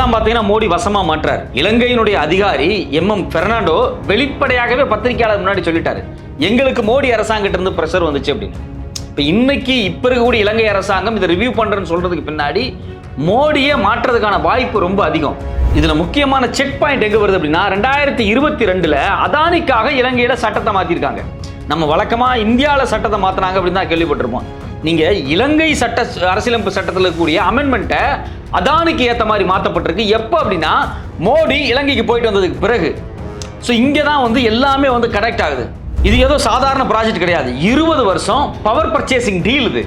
தான் பார்த்தீங்கன்னா மோடி வசமா மாற்றார். இலங்கையினுடைய அதிகாரி எம். எம். பெர்னாண்டோ வெளிப்படையாகவே பத்திரிகையாளர் முன்னாடி சொல்லிட்டாரு. எங்களுக்கு மோடி அரசாங்கத்திட்ட இருந்து ப்ரெஷர் வந்துச்சு அப்படின்னு. இப்போ இன்னைக்கு இப்போ இருக்கக்கூடிய இலங்கை அரசாங்கம் இதை ரிவ்யூ பண்றேன்னு சொல்றதுக்கு பின்னாடி மோடியை மாற்றுறதுக்கான வாய்ப்பு ரொம்ப அதிகம். இதுல முக்கியமான செக் பாயிண்ட் எங்க வருது அப்படின்னா ரெண்டாயிரத்தி இருபத்தி ரெண்டுல அதானிக்காக இலங்கையில சட்டத்தை மாத்திருக்காங்க. நம்ம வழக்கமா இந்தியாவில் சட்டத்தை மாத்தினாங்க அப்படின்னு தான் கேள்விப்பட்டிருப்போம். நீங்க இலங்கை சட்ட அரசியலமைப்பு சட்டத்தில் இருக்கக்கூடிய அமெண்ட்மெண்ட்டை அதானிக்கு ஏற்ற மாதிரி மாற்றப்பட்டிருக்கு எப்போ அப்படின்னா மோடி இலங்கைக்கு போயிட்டு வந்ததுக்கு பிறகு. ஸோ இங்கே தான் வந்து எல்லாமே வந்து கனெக்ட் ஆகுது. இது ஏதோ சாதாரண ப்ராஜெக்ட் கிடையாது. இருபது வருஷம் பவர் பர்ச்சேசிங் டீல் இது.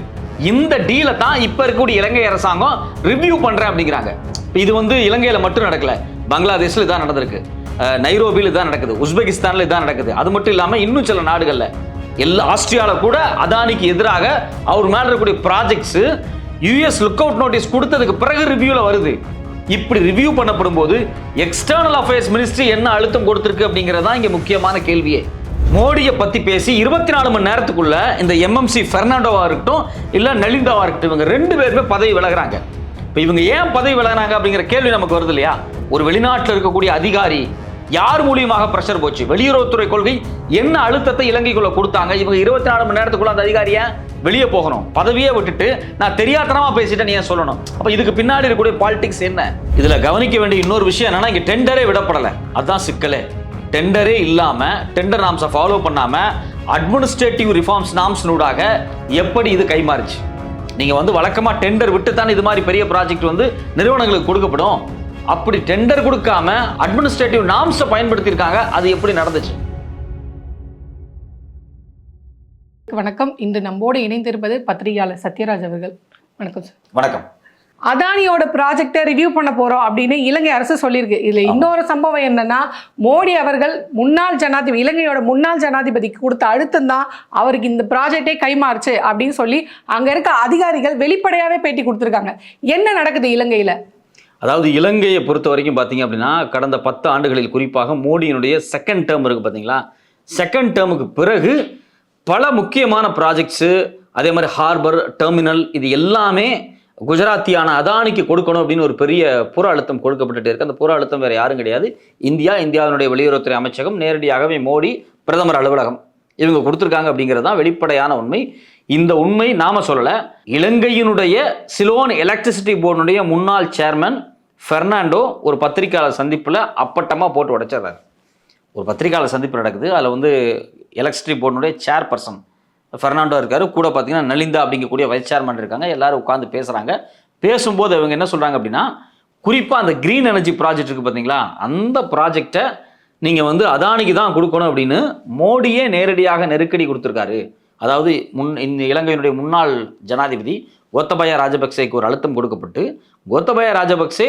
இந்த டீலை தான் இப்போ இருக்கக்கூடிய இலங்கை அரசாங்கம் ரிவ்யூ பண்ணுறேன் அப்படிங்கிறாங்க. இது வந்து இலங்கையில் மட்டும் நடக்கலை. பங்களாதேஷில் இதான் நடந்திருக்கு. நைரோபியில் இதான் நடக்குது. உஸ்பெகிஸ்தானில் இதான் நடக்குது. அது மட்டும் இல்லாமல் இன்னும் சில நாடுகளில். எல்லா ஆஸ்திரியாவில் கூட அதானிக்கு எதிராக அவர் மேலே இருக்கக்கூடிய projects US look out notice கொடுத்ததுக்கு பிறகு ரிவ்யூவில் வருது. இப்படி ரிவ்யூ பண்ணப்படும் போது எக்ஸ்டர்னல் அஃபேர்ஸ் மினிஸ்ட்ரி என்ன அழுத்தம் கொடுத்துருக்கு அப்படிங்கிறது தான் இங்கே முக்கியமான கேள்வியே. மோடியை பற்றி பேசி இருபத்தி நாலு மணி நேரத்துக்குள்ள இந்த எம்எம்சி ஃபெர்னாண்டோவாக இருக்கட்டும் இல்லை நலிந்தாவாக இருக்கட்டும் இவங்க ரெண்டு பேருமே பதவி விலகிறாங்க. இப்போ இவங்க ஏன் பதவி விலகிறாங்க அப்படிங்கிற கேள்வி நமக்கு வருது இல்லையா? ஒரு வெளிநாட்டில் இருக்கக்கூடிய அதிகாரி யார் மூலியமாக பிரஷர் போச்சு? வெளியுறவுத்துறை கொள்கை என்ன அழுத்தத்தை இலங்கைக்குள்ள கொடுத்தாங்க? இவங்க இருபத்தி நாலு மணி நேரத்துக்குள்ள அந்த அதிகாரியை வெளியே போகணும். பதவியே விட்டுட்டு நான் தெரியாதனமா பேசிட்டேன் நீ ஏன் சொல்லணும்? அப்ப இதுக்கு பின்னாடி இருக்கக்கூடிய பாலிடிக்ஸ் என்ன? இதுல கவனிக்க வேண்டிய இன்னொரு விஷயம் என்னன்னா இங்க டெண்டரே விடப்படல. அதுதான் சிக்கலே. டெண்டரே இல்லாம டெண்டர் நாம்ஸை ஃபாலோ பண்ணாம அட்மினிஸ்ட்ரேட்டிவ் ரிஃபார்ம்ஸ் நாம்ஸ்னூடாக எப்படி இது கைமாறுச்சு? நீங்க வந்து வழக்கமா டெண்டர் விட்டு தான் இது மாதிரி பெரிய ப்ராஜெக்ட் வந்து நிறுவனங்களுக்கு கொடுக்கப்படும். அப்படி டெண்டர் கொடுக்காம அட்மினிஸ்ட்ரேட்டிவ் நாம்ஸை பயன்படுத்தியிருக்காங்க. அது எப்படி நடந்துச்சு? வணக்கம். இன்று நம்மோடு இணைந்திருப்பது பத்திரிகையாளர் சத்யராஜ் அவர்கள். வணக்கம் சார் வணக்கம். அதானியோட ப்ராஜெக்டை ரிவ்யூ பண்ண போறோம் அப்படின்னு இலங்கை அரசு சொல்லியிருக்கு. இதுல இன்னொரு சம்பவம் என்னன்னா மோடி அவர்கள் முன்னாள் ஜனாதிபதி இலங்கையோட முன்னாள் ஜனாதிபதிக்கு கொடுத்த அழுத்தம் தான் அவருக்கு இந்த ப்ராஜெக்டே கைமாறுச்சு அப்படின்னு சொல்லி அங்க இருக்க அதிகாரிகள் வெளிப்படையாவே பேட்டி கொடுத்துருக்காங்க. என்ன நடக்குது இலங்கையில? அதாவது இலங்கையை பொறுத்த வரைக்கும் பார்த்தீங்க அப்படின்னா கடந்த பத்து ஆண்டுகளில் குறிப்பாக மோடியினுடைய செகண்ட் டேர்ம் இருக்குது பார்த்தீங்களா? செகண்ட் டேர்முக்கு பிறகு பல முக்கியமான ப்ராஜெக்ட்ஸு அதே மாதிரி ஹார்பர் டெர்மினல் இது எல்லாமே குஜராத்தியான அதானிக்கு கொடுக்கணும் அப்படின்னு ஒரு பெரிய புற அழுத்தம் கொடுக்கப்பட்டுட்டு இருக்கு. அந்த புற அழுத்தம் வேறு யாரும் கிடையாது. இந்தியா இந்தியாவினுடைய வெளியுறவுத்துறை அமைச்சகம் நேரடியாகவே மோடி பிரதமர் அலுவலகம். இவங்க கொடுத்துருக்காங்க அப்படிங்கிறது தான் வெளிப்படையான உண்மை. இந்த உண்மை நாம சொல்லலை. இலங்கையினுடைய சிலோன் எலக்ட்ரிசிட்டி போர்டுடைய முன்னாள் சேர்மன் ஃபெர்னாண்டோ ஒரு பத்திரிக்கையாளர் சந்திப்பில் அப்பட்டமாக போட்டு உடைச்சிடுறாரு. ஒரு பத்திரிக்கையாளர் சந்திப்பு நடக்குது. அதில் வந்து எலக்ட்ரிசிட்டி போர்டுனுடைய சேர்பர்சன் ஃபெர்னாண்டோ இருக்கார். கூட பார்த்தீங்கன்னா நலிந்தா அப்படிங்கக்கூடிய வைஸ் சேர்மன் இருக்காங்க. எல்லோரும் உட்காந்து பேசுகிறாங்க பேசும்போது அவங்க என்ன சொல்கிறாங்க அப்படின்னா குறிப்பாக அந்த க்ரீன் எனர்ஜி ப்ராஜெக்ட் இருக்குது பார்த்தீங்களா அந்த ப்ராஜெக்டை நீங்கள் வந்து அதானிக்கு தான் கொடுக்கணும் அப்படின்னு மோடியே நேரடியாக நெருக்கடி கொடுத்துருக்காரு. அதாவது முன் இந்த இலங்கையினுடைய முன்னாள் ஜனாதிபதி கோத்தபய ராஜபக்சேக்கு ஒரு அழுத்தம் கொடுக்கப்பட்டு கோத்தபய ராஜபக்சே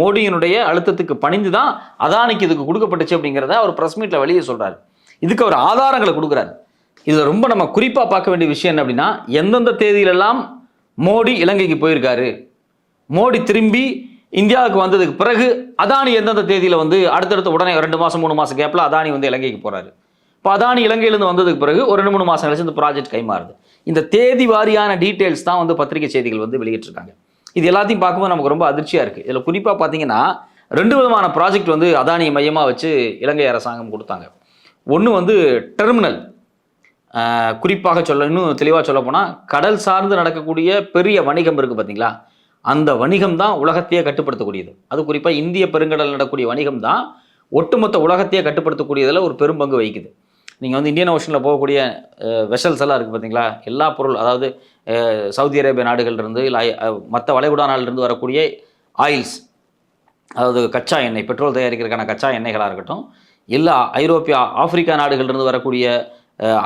மோடியினுடைய அழுத்தத்துக்கு பணிந்து தான் அதானிக்கு இதுக்கு கொடுக்கப்பட்டுச்சு அப்படிங்கிறத அவர் ப்ரெஸ் மீட்டில் வெளியே சொல்கிறார் இதுக்கு அவர் ஆதாரங்களை கொடுக்குறாரு. இதில் ரொம்ப நம்ம குறிப்பாக பார்க்க வேண்டிய விஷயம் என்ன அப்படின்னா எந்தெந்த தேதியிலெல்லாம் மோடி இலங்கைக்கு போயிருக்காரு? மோடி திரும்பி இந்தியாவுக்கு வந்ததுக்கு பிறகு அதானி எந்தெந்த தேதியில் வந்து அடுத்தடுத்த உடனே ரெண்டு மாதம் மூணு மாதம் கேப்பில் அதானி வந்து இலங்கைக்கு போகிறாரு இப்போ அதானி இலங்கையிலேருந்து வந்ததுக்கு பிறகு ஒரு ரெண்டு மூணு மாதம் கழிச்சு இந்த ப்ராஜெக்ட் கைமாறுது. இந்த தேதி வாரியான டீட்டெயில்ஸ் தான் வந்து பத்திரிகை செய்திகள் வந்து வெளியிட்டிருக்காங்க. இது எல்லாத்தையும் பார்க்கும்போது நமக்கு ரொம்ப அதிர்ச்சியாக இருக்குது இதில் குறிப்பாக பார்த்தீங்கன்னா ரெண்டு விதமான ப்ராஜெக்ட் வந்து அதானியை மையமாக வச்சு இலங்கை அரசாங்கம் கொடுத்தாங்க. ஒன்று வந்து டெர்மினல் குறிப்பாக சொல்ல இன்னும் தெளிவாக சொல்ல போனால் கடல் சார்ந்து நடக்கக்கூடிய பெரிய வணிகம் இருக்குது பார்த்தீங்களா அந்த வணிகம் தான் உலகத்தையே கட்டுப்படுத்தக்கூடியது. அது குறிப்பாக இந்திய பெருங்கடல் நடக்கக்கூடிய வணிகம் தான் ஒட்டுமொத்த உலகத்தையே கட்டுப்படுத்தக்கூடியதில் ஒரு பெரும் பங்கு வகிக்குது. நீங்கள் வந்து இந்தியன் ஓஷனில் போகக்கூடிய வெசல்ஸ் எல்லாம் இருக்குது பார்த்தீங்களா எல்லா பொருள் அதாவது சவுதி அரேபிய நாடுகள்லேருந்து இல்லை மற்ற வளைகுடா நாடுலேருந்து வரக்கூடிய ஆயில்ஸ் அதாவது கச்சா எண்ணெய் பெட்ரோல் தயாரிக்கிறதுக்கான கச்சா எண்ணெய்களாக இருக்கட்டும் இல்லை ஐரோப்பியா ஆப்பிரிக்கா நாடுகள்லேருந்து வரக்கூடிய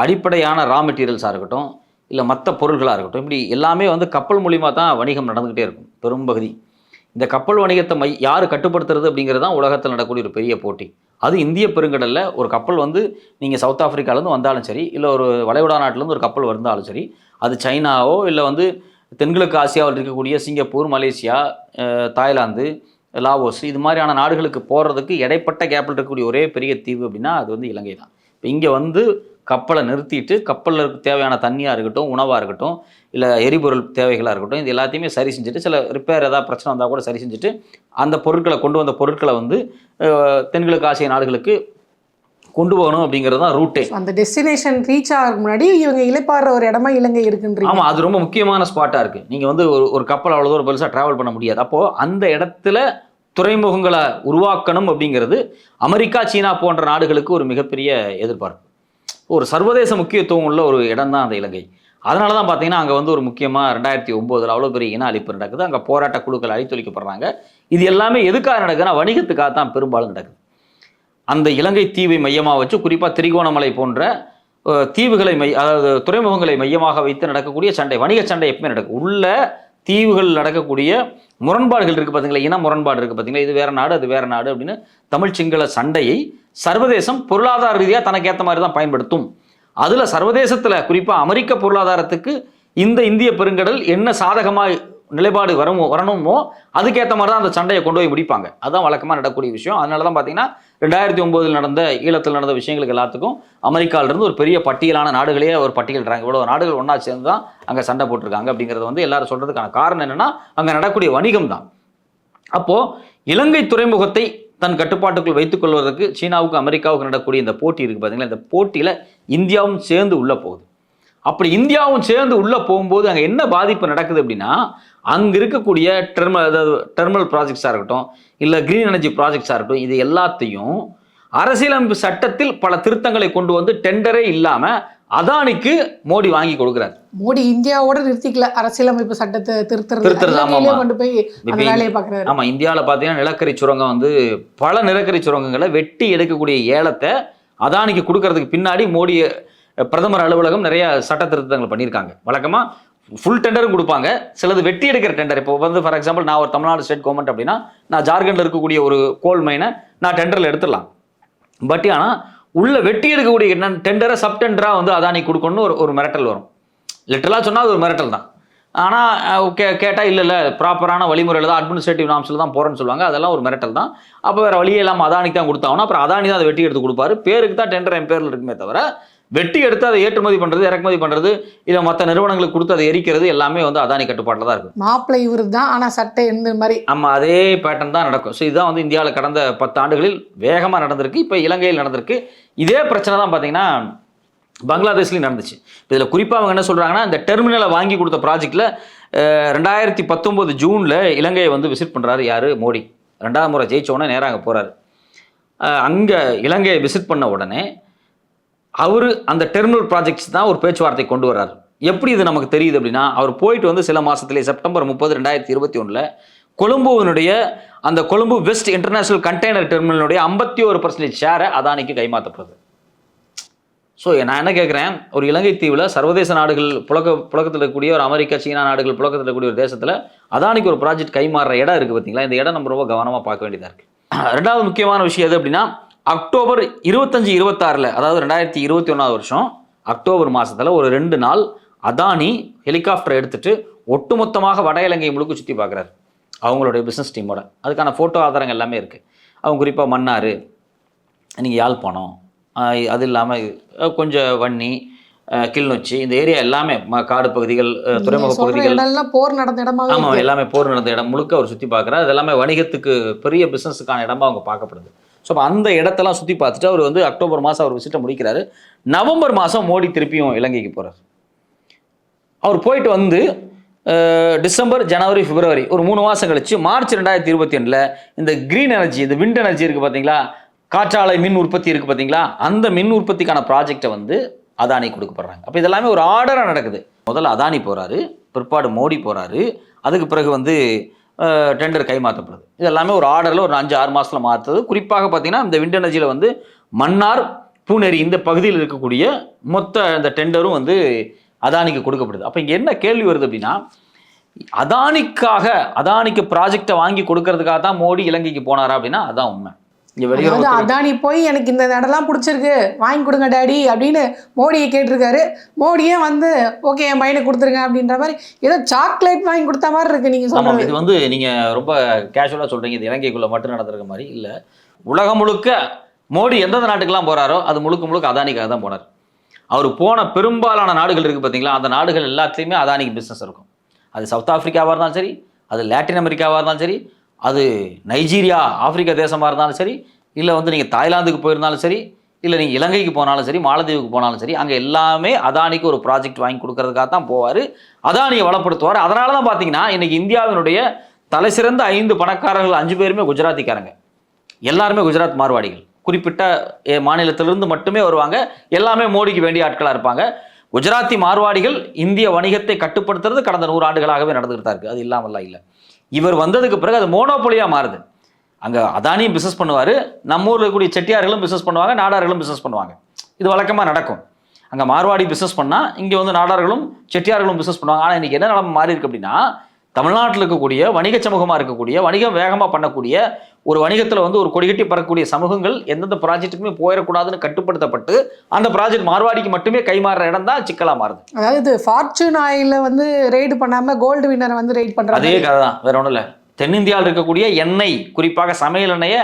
அடிப்படையான ரா மெட்டீரியல்ஸாக இருக்கட்டும் இல்லை மற்ற பொருள்களாக இருக்கட்டும் இப்படி எல்லாமே வந்து கப்பல் மூலிமா தான் வணிகம் நடந்துக்கிட்டே இருக்கும் பெரும்பகுதி. இந்த கப்பல் வணிகத்தை மை யார் கட்டுப்படுத்துறது அப்படிங்கிறது தான் உலகத்தில் நடக்கக்கூடிய ஒரு பெரிய போட்டி. அது இந்திய பெருங்கடலில் ஒரு கப்பல் வந்து நீங்கள் சவுத் ஆஃப்ரிக்காலேருந்து வந்தாலும் சரி இல்லை ஒரு வளைகுடா நாட்டிலேருந்து ஒரு கப்பல் வந்தாலும் சரி அது சைனாவோ இல்லை வந்து தென்கிழக்கு ஆசியாவில் இருக்கக்கூடிய சிங்கப்பூர் மலேசியா தாய்லாந்து லாவோஸ் இது மாதிரியான நாடுகளுக்கு போகிறதுக்கு இடைப்பட்ட கேப்பில் இருக்கக்கூடிய ஒரே பெரிய தீவு அப்படின்னா அது வந்து இலங்கை தான். இப்போ இங்கே வந்து கப்பலை நிறுத்திட்டு கப்பலில் தேவையான தண்ணியாக இருக்கட்டும் உணவாக இருக்கட்டும் இல்லை எரிபொருள் தேவைகளாக இருக்கட்டும் இது எல்லாத்தையுமே சரி செஞ்சுட்டு சில ரிப்பேர் ஏதாவது பிரச்சனை வந்தால் கூட சரி செஞ்சுட்டு அந்த பொருட்களை கொண்டு வந்த பொருட்களை வந்து தென்கிழக்கு ஆசிய நாடுகளுக்கு கொண்டு போகணும் அப்படிங்கிறது தான் ரூட்டே அந்த டெஸ்டினேஷன் ரீச் ஆகிறதுக்கு முன்னாடி இவங்க இலைப்பாடுற ஒரு இடமா இலங்கை இருக்குன்றீங்க. ஆமாம் அது ரொம்ப முக்கியமான ஸ்பாட்டாக இருக்குது நீங்கள் வந்து ஒரு ஒரு கப்பல் அவ்வளோ தூரம் பெருசாக ட்ராவல் பண்ண முடியாது. அப்போது அந்த இடத்துல துறைமுகங்களை உருவாக்கணும் அப்படிங்கிறது அமெரிக்கா சீனா போன்ற நாடுகளுக்கு ஒரு மிகப்பெரிய எதிர்பார்ப்பு. ஒரு சர்வதேச முக்கியத்துவம் உள்ள ஒரு இடம் தான் அந்த இலங்கை. அதனால தான் பார்த்தீங்கன்னா அங்கே வந்து ஒரு முக்கியமாக ரெண்டாயிரத்தி ஒம்போதில் அவ்வளோ பெரிய இன அழிப்பு நடக்குது. அங்கே போராட்ட குழுக்கள் அழித்தொழிக்கப்படுறாங்க. இது எல்லாமே எதுக்காக நடக்குதுன்னா வணிகத்துக்காக தான் பெரும்பாலும் நடக்குது. அந்த இலங்கை தீவை மையமாக வச்சு குறிப்பாக திரிகோணமலை போன்ற தீவுகளை மை அதாவது துறைமுகங்களை மையமாக வைத்து நடக்கக்கூடிய சண்டை வணிக சண்டை எப்பவுமே நடக்கும். உள்ள தீவுகள் நடக்கக்கூடிய முரண்பாடுகள் இருக்குது பார்த்தீங்களா இன முரண்பாடு இருக்குது பார்த்தீங்களா இது வேறு நாடு அது வேற நாடு அப்படின்னு தமிழ் சிங்கள சண்டையை சர்வதேசம் பொருளாதார ரீதியாக தனக்கு ஏற்ற மாதிரி தான் பயன்படுத்தும். அதில் சர்வதேசத்தில் குறிப்பாக அமெரிக்க பொருளாதாரத்துக்கு இந்த இந்திய பெருங்கடல் என்ன சாதகமாக நிலைப்பாடு வரும் வரணுமோ அதுக்கேற்ற மாதிரி தான் அந்த சண்டையை கொண்டு போய் முடிப்பாங்க அதுதான் வழக்கமாக நடக்கக்கூடிய விஷயம். அதனால தான் பார்த்தீங்கன்னா ரெண்டாயிரத்தி ஒம்போதில் நடந்த ஈழத்தில் நடந்த விஷயங்களுக்கு எல்லாத்துக்கும் அமெரிக்காவிலிருந்து ஒரு பெரிய பட்டியலான நாடுகளே ஒரு பட்டியலிடுறாங்க இவ்வளோ நாடுகள் ஒன்றா சேர்ந்து தான் அங்கே சண்டை போட்டிருக்காங்க அப்படிங்கிறது வந்து எல்லாரும் சொல்கிறதுக்கான காரணம் என்னென்னா அங்கே நடக்கூடிய வணிகம் தான் அப்போது இலங்கை துறைமுகத்தை தன் கட்டுப்பாட்டுக்குள் வைத்துக் கொள்வதற்கு சீனாவுக்கும் அமெரிக்காவுக்கும் நடக்கக்கூடிய இந்த போட்டி இருக்குது பார்த்தீங்களா இந்த போட்டியில் இந்தியாவும் சேர்ந்து உள்ளே போகுது. அப்படி இந்தியாவும் சேர்ந்து உள்ளே போகும்போது அங்கே என்ன பாதிப்பு நடக்குது அப்படின்னா அங்கே இருக்கக்கூடிய டெர்மல் அதாவது டெர்மல் ப்ராஜெக்ட்ஸாக இருக்கட்டும் இல்லை க்ரீன் எனர்ஜி ப்ராஜெக்ட்ஸாக இருக்கட்டும் இது எல்லாத்தையும் அரசியலமைப்பு சட்டத்தில் பல திருத்தங்களை கொண்டு வந்து டெண்டரே இல்லாமல் அதானிக்கு மோடி வாங்கி கொடுக்குறாரு. மோடி இந்தியாவோட நிறுத்திக்கல. அரசியலமைப்பு சட்டத்தை திருத்துறது. கொண்டு போய் வேலையை பாக்குறாரு ஆமாம் இந்தியாவில் பார்த்தீங்கன்னா நிலக்கரி சுரங்கம் வந்து பல நிலக்கரி சுரங்கங்களை வெட்டி எடுக்கக்கூடிய ஏலத்தை அதானிக்கு கொடுக்கறதுக்கு பின்னாடி மோடி பிரதமர் அலுவலகம் நிறைய சட்ட திருத்தங்கள் பண்ணியிருக்காங்க. வழக்கமாக ஃபுல் டெண்டரும் கொடுப்பாங்க. சிலது வெட்டி எடுக்கிற டெண்டர் இப்போ வந்து ஃபார் எக்ஸாம்பிள் நான் ஒரு தமிழ்நாடு ஸ்டேட் கவர்மெண்ட் அப்படின்னா நான் ஜார்க்கண்டில் இருக்கக்கூடிய ஒரு கோல் மைனை நான் டெண்டரில் எடுத்துடலாம். பட் ஆனால் உள்ள வெட்டி எடுக்கக்கூடிய என்ன டெண்டரை சப் டெண்டராக வந்து அதானி கொடுக்கணும்னு ஒரு ஒரு மிரட்டல் வரும். லிட்டரலாக சொன்னால் அது ஒரு மிரட்டல் தான். ஆனால் கே கேட்டால் இல்லை இல்லை ப்ராப்பரான வழிமுறையில் தான் அட்மினிஸ்ட்ரேட்டிவ் நாம்ஸில் தான் போகிறேன்னு சொல்லுவாங்க. அதெல்லாம் ஒரு மிரட்டல் தான். அப்போ வேறு வழியே இல்லாமல் அதானிக்கு தான் கொடுத்தாங்கன்னா அப்புறம் அதானி தான் அதை வெட்டி எடுத்து கொடுப்பாரு. பேருக்கு தான் டெண்டர் என் பேரில் இருக்குமே தவிர வெட்டி எடுத்து அதை ஏற்றுமதி பண்ணுறது இறக்குமதி பண்ணுறது இதை மற்ற நிறுவனங்களுக்கு கொடுத்து அதை எரிக்கிறது எல்லாமே வந்து அதானி கட்டுப்பாட்டில் தான் இருக்கும் மாப்பிள்ளை இவரு தான் ஆனா சட்டை இந்த மாதிரி? நம்ம அதே பேட்டர்ன் தான் நடக்கும். ஸோ இதுதான் வந்து இந்தியாவில் கடந்த பத்து ஆண்டுகளில் வேகமாக நடந்திருக்கு. இப்போ இலங்கையில் நடந்திருக்கு. இதே பிரச்சனை தான் பார்த்தீங்கன்னா பங்களாதேஷ்லையும் நடந்துச்சு. இதில் குறிப்பாக அவங்க என்ன சொல்கிறாங்கன்னா இந்த டெர்மினலை வாங்கி கொடுத்த ப்ராஜெக்டில் ரெண்டாயிரத்தி பத்தொம்போது ஜூனில் இலங்கையை வந்து விசிட் பண்ணுறாரு யார்? மோடி. ரெண்டாவது முறை ஜெயிச்ச உடனே நேராக அங்கே போகிறாரு அங்கே இலங்கையை விசிட் பண்ண உடனே அவர் அந்த டெர்மினல் ப்ராஜெக்ட்ஸ் தான் ஒரு பேச்சுவார்த்தை கொண்டு வர்றாரு. எப்படி இது நமக்கு தெரியுது அப்படின்னா அவர் போயிட்டு வந்து சில மாதத்துலேயே செப்டம்பர் முப்பது ரெண்டாயிரத்தி இருபத்தி ஒன்றில் கொழும்புவினுடைய அந்த கொழும்பு வெஸ்ட் இன்டர்நேஷனல் கண்டெய்னர் டெர்மினலுடைய ஐம்பத்தி ஒரு பர்சன்டேஜ் ஷேரை அதானிக்கு கைமாற்றப்படுது ஸோ நான் என்ன கேட்குறேன் ஒரு இலங்கை தீவில் சர்வதேச நாடுகள் புழக்க புழக்கத்தில் இருக்கக்கூடிய ஒரு அமெரிக்கா சீனா நாடுகள் புழக்கத்தில் இருக்கக்கூடிய ஒரு தேசத்தில் அதானிக்கு ஒரு ப்ராஜெக்ட் கைமாறுற இடம் இருக்குது பார்த்தீங்களா இந்த இடம் நம்ம ரொம்ப கவனமாக பார்க்க வேண்டியதாக இருக்குது ரெண்டாவது முக்கியமான விஷயம் எது அப்படின்னா அக்டோபர் இருபத்தஞ்சு இருபத்தாறில் அதாவது ரெண்டாயிரத்தி இருபத்தி ஒன்றாவது வருஷம் அக்டோபர் மாதத்தில் ஒரு ரெண்டு நாள் அதானி ஹெலிகாப்டர் எடுத்துட்டு ஒட்டுமொத்தமாக வட இலங்கை முழுக்க சுற்றி பார்க்குறாரு அவங்களுடைய பிஸ்னஸ் டீமோட அதுக்கான ஃபோட்டோ ஆதாரங்கள் எல்லாமே இருக்குது அவங்க குறிப்பாக மன்னார் நீங்கள் யாழ்ப்பாணம் அது இல்லாமல் கொஞ்சம் வன்னி கிளிநொச்சி இந்த ஏரியா எல்லாமே காடு பகுதிகள் துறைமுக பகுதிகள். போர் நடந்த இடமாவே ஆமாம். எல்லாமே போர் நடந்த இடம் முழுக்க அவர் சுற்றி பார்க்குறாரு அது எல்லாமே வணிகத்துக்கு பெரிய பிஸ்னஸுக்கான இடமா அவங்க பார்க்கப்படுது. ஸோ அந்த இடத்தெல்லாம் சுற்றி பார்த்துட்டு அவர் வந்து அக்டோபர் மாதம் அவர் விசிட்டை முடிக்கிறாரு. நவம்பர் மாதம் மோடி திருப்பியும் இலங்கைக்கு போகிறார் அவர் போயிட்டு வந்து டிசம்பர் ஜனவரி பிப்ரவரி ஒரு மூணு மாதம் கழிச்சு மார்ச் ரெண்டாயிரத்தி இருபத்தி ரெண்டில் இந்த க்ரீன் எனர்ஜி இந்த விண்ட் எனர்ஜி இருக்குது பார்த்தீங்களா காற்றாலை மின் உற்பத்தி இருக்குது பார்த்தீங்களா அந்த மின் உற்பத்திக்கான ப்ராஜெக்டை வந்து அதானி கொடுக்கப்படுறாங்க. அப்போ இதெல்லாமே ஒரு ஆர்டராக நடக்குது. முதல்ல அதானி போகிறாரு பிற்பாடு மோடி போகிறாரு அதுக்கு பிறகு வந்து டெண்டர் கைமாற்றப்படுது. இது எல்லாமே ஒரு ஆர்டரில் ஒரு அஞ்சு ஆறு மாதத்தில் மாற்றுது குறிப்பாக பார்த்தீங்கன்னா இந்த விண்ட் எனர்ஜியில் வந்து மன்னார் பூனேரி இந்த பகுதியில் இருக்கக்கூடிய மொத்த இந்த டெண்டரும் வந்து அதானிக்கு கொடுக்கப்படுது. அப்போ இங்கே என்ன கேள்வி வருது அப்படின்னா அதானிக்காக அதானிக்கு ப்ராஜெக்டை வாங்கி கொடுக்கறதுக்காக தான் மோடி இலங்கைக்கு போனாரா அப்படின்னா அதான் உண்மை. அதாவது வெளியுறவு அதானி போய் எனக்கு இந்த இடம்லாம் பிடிச்சிருக்கு. வாங்கி கொடுங்க டாடி அப்படின்னு மோடியை கேட்டிருக்காரு. மோடியே வந்து ஓகே என் பையனுக்கு கொடுத்துருங்க அப்படின்ற மாதிரி ஏதோ சாக்லேட் வாங்கி கொடுத்த மாதிரி இருக்கு நீங்க சொல்றது. இது வந்து நீங்கள் ரொம்ப கேஷுவலாக சொல்கிறீங்க இது இலங்கைக்குள்ளே மட்டும் நடந்திருக்க மாதிரி இல்லை. உலகம் முழுக்க மோடி எந்தெந்த நாட்டுக்கெல்லாம் போகிறாரோ அது முழுக்க முழுக்க அதானிக்காக தான் போனார். அவர் போன பெரும்பாலான நாடுகள் இருக்குது பார்த்தீங்களா அந்த நாடுகள் எல்லாத்துலேயுமே அதானிக்கு பிஸ்னஸ் இருக்கும். அது சவுத் ஆப்பிரிக்காவாக இருந்தாலும் சரி அது லாட்டின் அமெரிக்காவாக இருந்தாலும் சரி அது நைஜீரியா ஆப்பிரிக்கா தேசமாக இருந்தாலும் சரி இல்லை வந்து நீங்கள் தாய்லாந்துக்கு போயிருந்தாலும் சரி இல்லை நீங்கள் இலங்கைக்கு போனாலும் சரி மாலத்தீவுக்கு போனாலும் சரி அங்கே எல்லாமே அதானிக்கு ஒரு ப்ராஜெக்ட் வாங்கி கொடுக்கறதுக்காக தான் போவார். அதானியை வளப்படுத்துவார். அதனால தான் பார்த்தீங்கன்னா இன்றைக்கி இந்தியாவினுடைய தலைசிறந்த ஐந்து பணக்காரர்கள் அஞ்சு பேருமே குஜராத்திக்காரங்க. எல்லாருமே குஜராத் மார்வாடிகள். குறிப்பிட்ட மாநிலத்திலிருந்து மட்டுமே வருவாங்க. எல்லாமே மோடிக்கு வேண்டிய ஆட்களாக இருப்பாங்க. குஜராத்தி மார்வாடிகள் இந்திய வணிகத்தை கட்டுப்படுத்துறது கடந்த நூறு ஆண்டுகளாகவே நடந்துகிட்டு தான் இருக்குது அது இல்லாமல்லாம் இல்லை. இவர் வந்ததுக்கு பிறகு அது மோனோபொலியாக மாறுது. அங்கே அதானியும் பிஸ்னஸ் பண்ணுவார் நம்ம ஊரில் இருக்கக்கூடிய செட்டியார்களும் பிஸ்னஸ் பண்ணுவாங்க நாடார்களும் பிஸ்னஸ் பண்ணுவாங்க. இது வழக்கமாக நடக்கும். அங்கே மார்வாடி பிஸ்னஸ் பண்ணால் இங்கே வந்து நாடார்களும் செட்டியார்களும் பிஸ்னஸ் பண்ணுவாங்க. ஆனால் இன்றைக்கி என்ன நிலம மாறி இருக்கு அப்படின்னா தமிழ்நாட்டில் இருக்கக்கூடிய வணிக சமூகமாக இருக்கக்கூடிய வணிகம் வேகமாக பண்ணக்கூடிய ஒரு வணிகத்தில் வந்து ஒரு கொடிகட்டி பறக்கக்கூடிய சமூகங்கள் எந்தெந்த ப்ராஜெக்ட்டுக்குமே போயிடக்கூடாதுன்னு கட்டுப்படுத்தப்பட்டு அந்த ப்ராஜெக்ட் மார்வாடிக்கு மட்டுமே கைமாறுற இடம் தான் சிக்கலாக மாறுது. அதாவது ஃபார்ச்சூன் ஆயில வந்து ரெய்டு பண்ணாம கோல்டு வின்னரை வந்து ரெய்ட் பண்றாங்க. அதே கதை தான் வேற ஒன்றும் இல்லை தென்னிந்தியாவில் இருக்கக்கூடிய எண்ணெய் குறிப்பாக சமையல் எண்ணெயை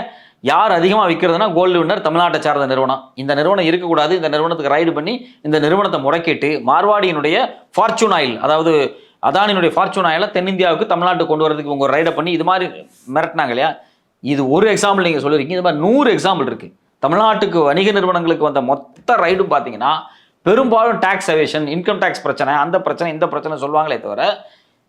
யார் அதிகமாக விற்கிறதுனா கோல்டு வின்னர் தமிழ்நாட்டை சார்ந்த நிறுவனம். இந்த நிறுவனம் இருக்கக்கூடாது இந்த நிறுவனத்துக்கு ரைடு பண்ணி இந்த நிறுவனத்தை முறைக்கிட்டு மார்வாடியினுடைய ஃபார்ச்சூன் ஆயில் அதாவது அதானினுடைய ஃபார்ச்சூன் ஆயிலை தென்னிந்தியாவுக்கு தமிழ்நாட்டுக்கு கொண்டு வரதுக்கு உங்கள் ரைடை பண்ணி இது மாதிரி மிரட்டினாங்க இல்லையா? இது ஒரு எக்ஸாம்பிள் நீங்கள் சொல்லியிருக்கீங்க இது மாதிரி நூறு எக்ஸாம்பிள் இருக்குது தமிழ்நாட்டுக்கு வணிக நிறுவனங்களுக்கு வந்த மொத்த ரைடும் பார்த்தீங்கன்னா பெரும்பாலும் டேக்ஸ் அவேஷன் இன்கம் டேக்ஸ் பிரச்சனை அந்த பிரச்சனை இந்த பிரச்சனை சொல்லுவாங்களே தவிர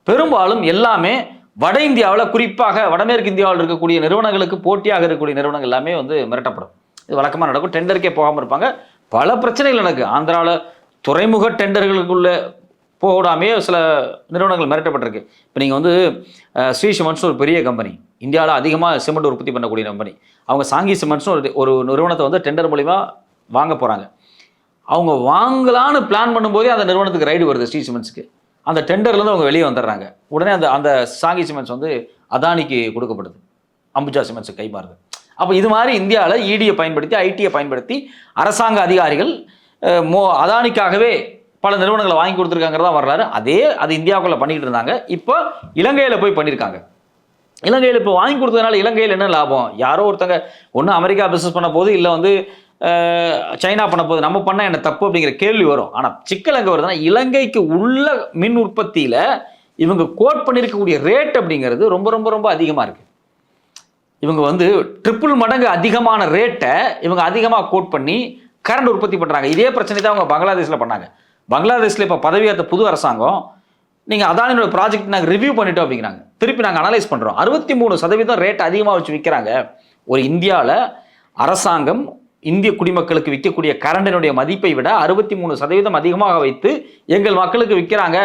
பெரும்பாலும் எல்லாமே வட இந்தியாவில் குறிப்பாக வடமேற்கு இந்தியாவில் இருக்கக்கூடிய நிறுவனங்களுக்கு போட்டியாக இருக்கக்கூடிய நிறுவனங்கள் எல்லாமே வந்து மிரட்டப்படும். இது வழக்கமாக நடக்கும். டெண்டருக்கே போகாமல் இருப்பாங்க. பல பிரச்சனைகள் நடக்கு. ஆந்திராவில் துறைமுக டெண்டர்களுக்குள்ள போடாமே சில நிறுவனங்கள் மிரட்டப்பட்டிருக்கு. இப்போ நீங்கள் வந்து ஸ்ரீ சிமெண்ட்ஸ் ஒரு பெரிய கம்பெனி இந்தியாவில் அதிகமாக சிமெண்ட் உற்பத்தி பண்ணக்கூடிய கம்பெனி அவங்க சாங்கி சிமெண்ட்ஸ்னு ஒரு ஒரு நிறுவனத்தை வந்து டெண்டர் மூலிமா வாங்க போகிறாங்க அவங்க வாங்கலான்னு பிளான் பண்ணும்போதே அந்த நிறுவனத்துக்கு ரைடு வருது ஸ்ரீ சிமெண்ட்ஸுக்கு. அந்த டெண்டர்லேருந்து அவங்க வெளியே வந்துடுறாங்க. உடனே அந்த அந்த சாங்கி சிமெண்ட்ஸ் வந்து அதானிக்கு கொடுக்கப்படுது. அம்புஜா சிமெண்ட்ஸுக்கு கைமாறுது. அப்போ இது மாதிரி இந்தியாவில் இடியை பயன்படுத்தி ஐடியை பயன்படுத்தி அரசாங்க அதிகாரிகள் மோ அதானிக்காகவே பல நிறுவனங்களை வாங்கி கொடுத்துருக்காங்கிறதா வரலாறு. அதே அது இந்தியாவுக்குள்ளே பண்ணிக்கிட்டு இருந்தாங்க. இப்போ இலங்கையில் போய் பண்ணியிருக்காங்க இலங்கையில் இப்போ வாங்கி கொடுத்ததுனால இலங்கையில் என்ன லாபம்? யாரோ ஒருத்தங்க ஒன்று அமெரிக்கா பிஸ்னஸ் பண்ண போது இல்லை வந்து சைனா பண்ண போது நம்ம பண்ணால் என்ன தப்பு அப்படிங்கிற கேள்வி வரும். ஆனால் சிக்கல் எங்கே வருதுன்னா இலங்கைக்கு உள்ள மின் உற்பத்தியில் இவங்க கோட் பண்ணியிருக்கக்கூடிய ரேட் அப்படிங்கிறது ரொம்ப ரொம்ப ரொம்ப அதிகமாக இருக்குது இவங்க வந்து ட்ரிபிள் மடங்கு அதிகமான ரேட்டை இவங்க அதிகமாக கோட் பண்ணி கரண்ட் உற்பத்தி பண்ணுறாங்க இதே பிரச்சனை தான் அவங்க பங்களாதேஷில் பண்ணாங்க. பங்களாதேஷில் இப்போ பதவியேற்ற புது அரசாங்கம் நீங்கள் அதானியோட ப்ராஜெக்ட் நாங்கள் ரிவ்யூ பண்ணிட்டோம் அப்படிங்கிறாங்க. திருப்பி நாங்கள் அனலைஸ் பண்ணுறோம் அறுபத்தி மூணு சதவீதம் ரேட் அதிகமாக வச்சு விற்கிறாங்க ஒரு இந்தியாவில் அரசாங்கம் இந்திய குடிமக்களுக்கு விற்கக்கூடிய கரண்டினுடைய மதிப்பை விட அறுபத்தி மூணு சதவீதம் அதிகமாக வைத்து எங்கள் மக்களுக்கு விற்கிறாங்க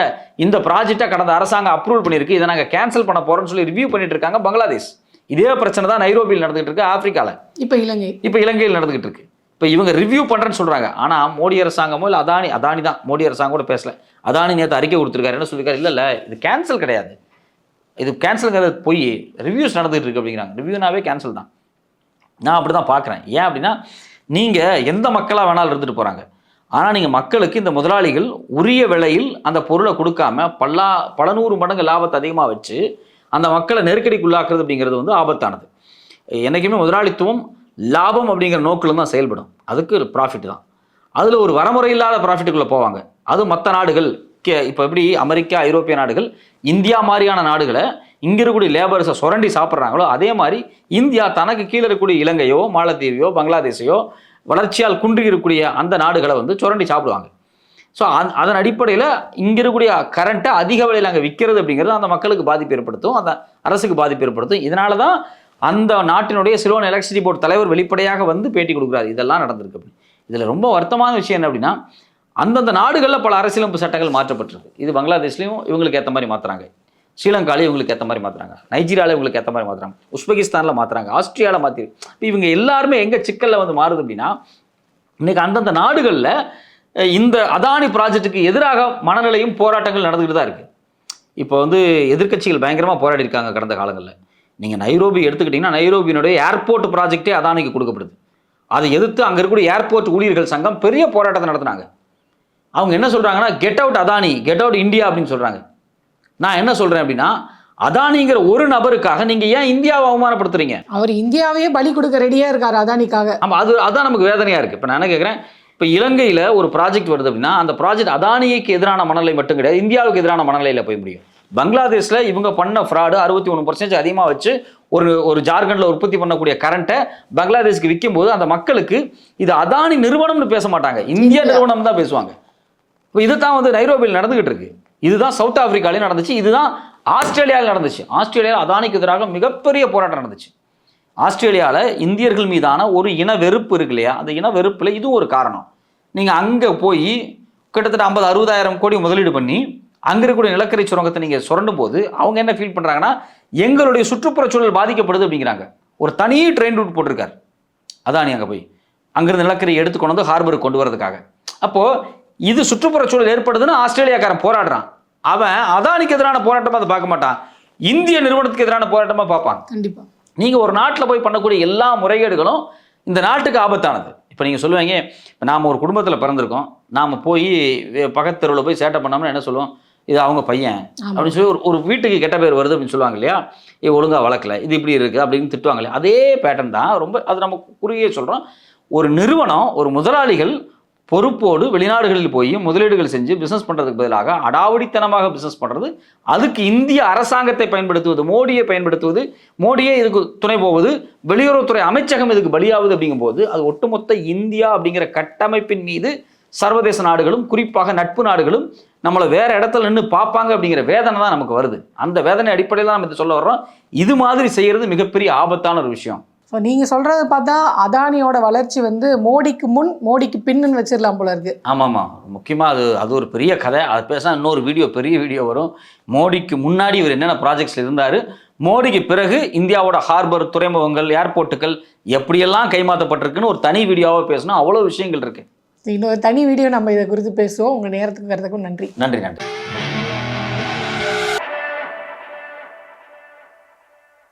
இந்த ப்ராஜெக்டை கடந்த அரசாங்கம் அப்ரூவல் பண்ணியிருக்கு. இதை நாங்கள் கேன்சல் பண்ண போகிறோம்னு சொல்லி ரிவ்யூ பண்ணிட்டு இருக்காங்க பங்களாதேஷ். இதே பிரச்சனை தான் நைரோபியில் நடந்துகிட்டு இருக்கு ஆப்பிரிக்காவில் இப்ப இலங்கை. இப்போ இலங்கையில் நடந்துகிட்டு இருக்கு. இப்போ இவங்க ரிவ்யூ பண்ணுறேன்னு சொல்கிறாங்க ஆனால் மோடி அரசாங்கமோ இல்லை அதானி அதானி தான். மோடி அரசாங்கம் கூட பேசல. அதானி நேற்று அறிக்கை கொடுத்துருக்காரு. என்ன சொல்லியிருக்காரு இல்லை இல்லை இது கேன்சல் கிடையாது. இது கேன்சலுங்கிறது போய். ரிவ்யூஸ் நடந்துகிட்டு இருக்கு அப்படிங்கிறாங்க. ரிவ்யூனாவே கேன்சல் தான். நான் அப்படி தான் பார்க்குறேன். ஏன் அப்படின்னா நீங்கள் எந்த மக்களாக வேணாலும் இருந்துட்டு போகிறாங்க ஆனால் நீங்கள் மக்களுக்கு இந்த முதலாளிகள் உரிய விலையில் அந்த பொருளை கொடுக்காம பல்லா பல நூறு மடங்கு லாபத்தை அதிகமாக வச்சு அந்த மக்களை நெருக்கடிக்குள்ளாக்குறது அப்படிங்கிறது வந்து ஆபத்தானது. என்றைக்குமே முதலாளித்துவம் லாபம் அப்படிங்கிற நோக்கில் தான் செயல்படும். அதுக்கு ப்ராஃபிட் தான். அதில் ஒரு வரமுறை இல்லாத ப்ராஃபிட்டுக்குள்ளே போவாங்க. அது மற்ற நாடுகள் கே இப்போ எப்படி அமெரிக்கா ஐரோப்பிய நாடுகள் இந்தியா மாதிரியான நாடுகளை இங்கே இருக்கக்கூடிய லேபர்ஸை சுரண்டி சாப்பிட்றாங்களோ அதே மாதிரி இந்தியா தனக்கு கீழே இருக்கக்கூடிய இலங்கையோ மாலத்தீவையோ பங்களாதேஷையோ வளர்ச்சியால் குன்றி இருக்கக்கூடிய அந்த நாடுகளை வந்து சுரண்டி சாப்பிடுவாங்க. ஸோ அந் அதன் அடிப்படையில் இங்கே இருக்கக்கூடிய கரண்ட்டை அதிக விலையில் அங்கே விற்கிறது அப்படிங்கிறது அந்த மக்களுக்கு பாதிப்பு ஏற்படுத்தும் அந்த அரசுக்கு பாதிப்பு ஏற்படுத்தும். இதனால தான் அந்த நாட்டினுடைய சிலோன் எலக்ட்ரிசிட்டி போர்டு தலைவர் வெளிப்படையாக வந்து பேட்டி கொடுக்குறாரு. இதெல்லாம் நடந்திருக்கு அப்படி. இதில் ரொம்ப வருத்தமான விஷயம் என்ன அப்படின்னா அந்தந்த நாடுகளில் பல அரசியலமைப்பு சட்டங்கள் மாற்றப்பட்டிருக்கு. இது பங்களாதேஷ்லையும் இவங்களுக்கு ஏற்ற மாதிரி மாற்றுறாங்க ஸ்ரீலங்காலையும் இவங்களுக்கு ஏற்ற மாதிரி மாற்றுறாங்க நைஜீரியாவில் இவங்களுக்கு ஏற்ற மாதிரி மாற்றுறாங்க உஸ்பெகிஸ்தானில் மாற்றுறாங்க ஆஸ்திரியாவில் மாற்றி இப்போ இவங்க எல்லாருமே எங்கே சிக்கலில் வந்து மாறுது அப்படின்னா இன்றைக்கி அந்தந்த நாடுகளில் இந்த அதானி ப்ராஜெக்ட்டுக்கு எதிராக மனநிலையும் போராட்டங்கள் நடந்துக்கிட்டு தான் இருக்குது இப்போ வந்து எதிர்க்கட்சிகள் பயங்கரமாக போராடி இருக்காங்க கடந்த காலங்களில். நீங்கள் நைரோபி எடுத்துக்கிட்டிங்கன்னா நைரோபியினுடைய ஏர்போர்ட் ப்ராஜெக்டே அதானிக்கு கொடுக்கப்படுது. அதை எதிர்த்து அங்கே இருக்கக்கூடிய ஏர்போர்ட் ஊழியர்கள் சங்கம் பெரிய போராட்டத்தை நடத்துனாங்க. அவங்க என்ன சொல்கிறாங்கன்னா get out Adani get out India அப்படின்னு சொல்கிறாங்க நான் என்ன சொல்கிறேன் அப்படின்னா அதானிங்கிற ஒரு நபருக்காக நீங்கள் ஏன் இந்தியாவை அவமானப்படுத்துறீங்க? அவர் இந்தியாவையே பலி கொடுக்க ரெடியா இருக்காரு அதானிக்காக. ஆமாம் அது அதான் நமக்கு வேதனையாக இருக்குது இப்போ நான் என்ன கேட்குறேன் இப்போ இலங்கையில் ஒரு ப்ராஜெக்ட் வருது அப்படின்னா அந்த ப்ராஜெக்ட் அதானிக்கு எதிரான மனநிலை மட்டும் கிடையாது இந்தியாவுக்கு எதிரான மனநிலையில் போய் முடியும். பங்களாதேஷ்ல இவங்க பண்ண ஃப்ராடு அறுபத்தி ஒன்று பர்சன்டேஜ் அதிகமாக வச்சு ஒரு ஒரு ஜார்க்கண்டில் உற்பத்தி பண்ணக்கூடிய கரண்ட்டை பங்களாதேஷ்க்கு விற்கும்போது அந்த மக்களுக்கு இது அதானி நிறுவனம்னு பேச மாட்டாங்க. இந்திய நிறுவனம் தான் பேசுவாங்க. இப்போ இதுதான் வந்து நைரோபியில் நடந்துகிட்டு இருக்கு. இதுதான் சவுத் ஆப்பிரிக்காலையும் நடந்துச்சு. இதுதான் ஆஸ்திரேலியாவில் நடந்துச்சு. ஆஸ்திரேலியாவில் அதானிக்கு எதிராக மிகப்பெரிய போராட்டம் நடந்துச்சு. ஆஸ்திரேலியாவில் இந்தியர்கள் மீதான ஒரு இன வெறுப்பு இருக்கு இல்லையா? அந்த இன வெறுப்பில் இதுவும் ஒரு காரணம். நீங்கள் அங்கே போய் கிட்டத்தட்ட ஐம்பது அறுபதாயிரம் கோடி முதலீடு பண்ணி அங்கே இருக்கக்கூடிய நிலக்கரி சுரங்கத்தை நீங்கள் சுரண்டும் போது அவங்க என்ன ஃபீல் பண்ணுறாங்கன்னா எங்களுடைய சுற்றுப்புற சூழல் பாதிக்கப்படுது அப்படிங்கிறாங்க. ஒரு தனி ட்ரெயின் ரூட் போட்டிருக்காரு. அதானி அங்கே போய். அங்கிருந்து நிலக்கரி எடுத்து கொண்டு வந்து ஹார்பருக்கு கொண்டு வரதுக்காக அப்போது இது சுற்றுப்புற சூழல் ஏற்படுதுன்னு ஆஸ்திரேலியாக்காரன் போராடுறான். அவன் அதானிக்கு எதிரான போராட்டமாக அதை பார்க்க மாட்டான். இந்திய நிறுவனத்துக்கு எதிரான போராட்டமாக பார்ப்பான். கண்டிப்பா. நீங்கள் ஒரு நாட்டில் போய் பண்ணக்கூடிய எல்லா முறைகேடுகளும் இந்த நாட்டுக்கு ஆபத்தானது. இப்போ நீங்கள் சொல்லுவீங்க இப்போ நாம் ஒரு குடும்பத்தில் பிறந்திருக்கோம். நாம் போய் பக்கத்து தெருவில் போய் சேட்டை பண்ணோம்னா என்ன சொல்லுவோம்? இது அவங்க பையன். அப்படின்னு சொல்லி ஒரு ஒரு வீட்டுக்கு கெட்ட பேர் வருது அப்படின்னு சொல்லுவாங்க இல்லையா? இது ஒழுங்கா வளர்க்கல இது இப்படி இருக்குது அப்படின்னு திட்டுவாங்க இல்லையா? அதே பேட்டர்ன் தான் ரொம்ப அது நம்ம குறுகிய சொல்கிறோம் ஒரு நிறுவனம் ஒரு முதலாளிகள் பொறுப்போடு வெளிநாடுகளில் போய் முதலீடுகள் செஞ்சு பிஸ்னஸ் பண்ணுறதுக்கு பதிலாக அடாவடித்தனமாக பிஸ்னஸ் பண்ணுறது அதுக்கு இந்திய அரசாங்கத்தை பயன்படுத்துவது மோடியை பயன்படுத்துவது மோடியே இதுக்கு துணை போவது வெளியுறவுத்துறை அமைச்சகம் இதுக்கு பலியாகுது அப்படிங்கும்போது அது ஒட்டுமொத்த இந்தியா அப்படிங்கிற கட்டமைப்பின் மீது சர்வதேச நாடுகளும் குறிப்பாக நட்பு நாடுகளும் நம்மளை வேற இடத்துல நின்று பார்ப்பாங்க அப்படிங்கிற வேதனை தான் நமக்கு வருது. அந்த வேதனை அடிப்படையில் தான் நம்ம இதை சொல்ல வர்றோம். இது மாதிரி செய்யறது மிகப்பெரிய ஆபத்தான ஒரு விஷயம். ஸோ நீங்கள் சொல்கிறத பார்த்தா அதானியோட வளர்ச்சி வந்து மோடிக்கு முன் மோடிக்கு பின்னுன்னு வச்சிடலாம் போல இருக்கு. ஆமாம்மா முக்கியமாக அது அது ஒரு பெரிய கதை. அது பேசினா இன்னொரு வீடியோ பெரிய வீடியோ வரும். மோடிக்கு முன்னாடி இவர் என்னென்ன ப்ராஜெக்ட்ஸில் இருந்தார்? மோடிக்கு பிறகு இந்தியாவோட ஹார்பர் துறைமுகங்கள் ஏர்போர்ட்டுகள் எப்படியெல்லாம் கைமாற்றப்பட்டிருக்குன்னு ஒரு தனி வீடியோவாக பேசணும் அவ்வளோ விஷயங்கள் இருக்குது இன்னொரு தனி வீடியோ நம்ம இதை குறித்து பேசுவோம். உங்கள் நேரத்துக்கு வரதுக்கும் நன்றி. நன்றி நன்றி.